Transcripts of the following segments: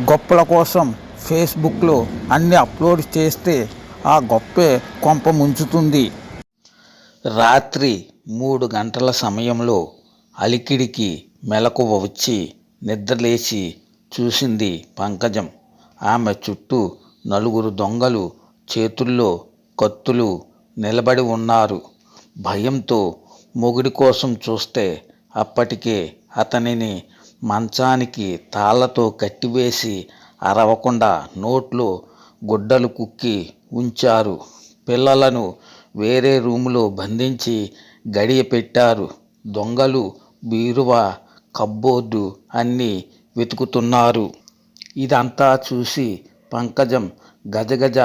గొప్పల కోసం ఫేస్బుక్లో అన్ని అప్లోడ్ చేస్తే ఆ గొప్పే కొంప ముంచుతుంది. రాత్రి మూడు గంటల సమయంలో అలికిడికి మెలకువ వచ్చి నిద్రలేచి చూసింది పంకజం. ఆమె చుట్టూ నలుగురు దొంగలు చేతుల్లో కత్తులు నిలబడి ఉన్నారు. భయంతో మొగుడి కోసం చూస్తే అప్పటికే అతనిని మంచానికి తాళ్ళతో కట్టివేసి అరవకుండా నోట్లో గుడ్డలు కుక్కి ఉంచారు. పిల్లలను వేరే రూములో బంధించి గడియ పెట్టారు. దొంగలు బీరువా కబ్బోర్డు అన్నీ వెతుకుతున్నారు. ఇదంతా చూసి పంకజం గజగజ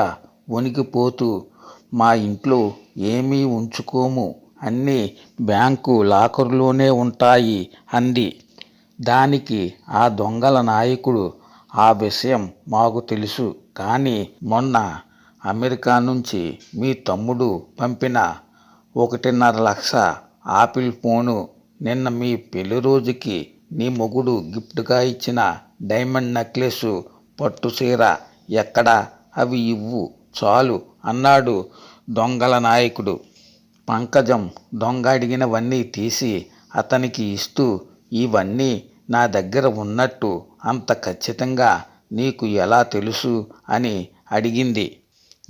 వణికిపోతూ మా ఇంట్లో ఏమీ ఉంచుకోము అన్నీ బ్యాంకు లాకర్లోనే ఉంటాయి అంది. దానికి ఆ దొంగల నాయకుడు ఆ విషయం మాకు తెలుసు. కానీ మొన్న అమెరికా నుంచి మీ తమ్ముడు పంపిన ఒకటిన్నర లక్ష ఆపిల్ ఫోను నిన్న మీ పెళ్ళి రోజుకి నీ మొగుడు గిఫ్ట్గా ఇచ్చిన డైమండ్ నెక్లెస్ పట్టు చీర ఎక్కడా? అవి ఇవ్వు చాలు అన్నాడు దొంగల నాయకుడు. పంకజం దొంగ అడిగినవన్నీ తీసి అతనికి ఇస్తూ ఇవన్నీ నా దగ్గర ఉన్నట్టు అంత ఖచ్చితంగా నీకు ఎలా తెలుసు అని అడిగింది.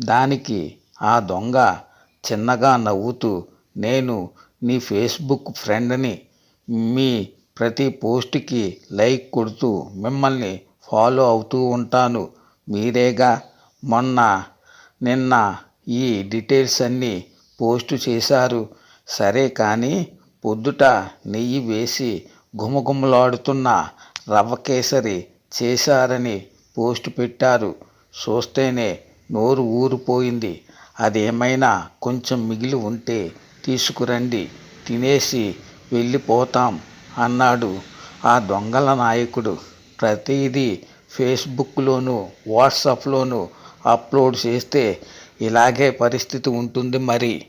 దానికి ఆ దొంగ చిన్నగా నవ్వుతూ నేను నీ ఫేస్బుక్ ఫ్రెండ్ని మీ ప్రతి పోస్ట్కి లైక్ కొడుతూ మిమ్మల్ని ఫాలో అవుతూ ఉంటాను. మీరేగా? మొన్న నిన్న ఈ డీటెయిల్స్ అన్నీ పోస్ట్ చేశారు. సరే కానీ పొద్దుట నెయ్యి వేసి గుమగుమలాడుతున్న రవ్వ కేసరి చేశారని పోస్ట్ పెట్టారు. చూస్తేనే నోరు ఊరిపోయింది. అదేమైనా కొంచెం మిగిలి ఉంటే తీసుకురండి. తినేసి వెళ్ళిపోతాం అన్నాడు ఆ దొంగల నాయకుడు. ప్రతిదీ ఫేస్బుక్లోనూ వాట్సాప్లోనూ అప్లోడ్ చేస్తే ఇలాగే పరిస్థితి ఉంటుంది మరి.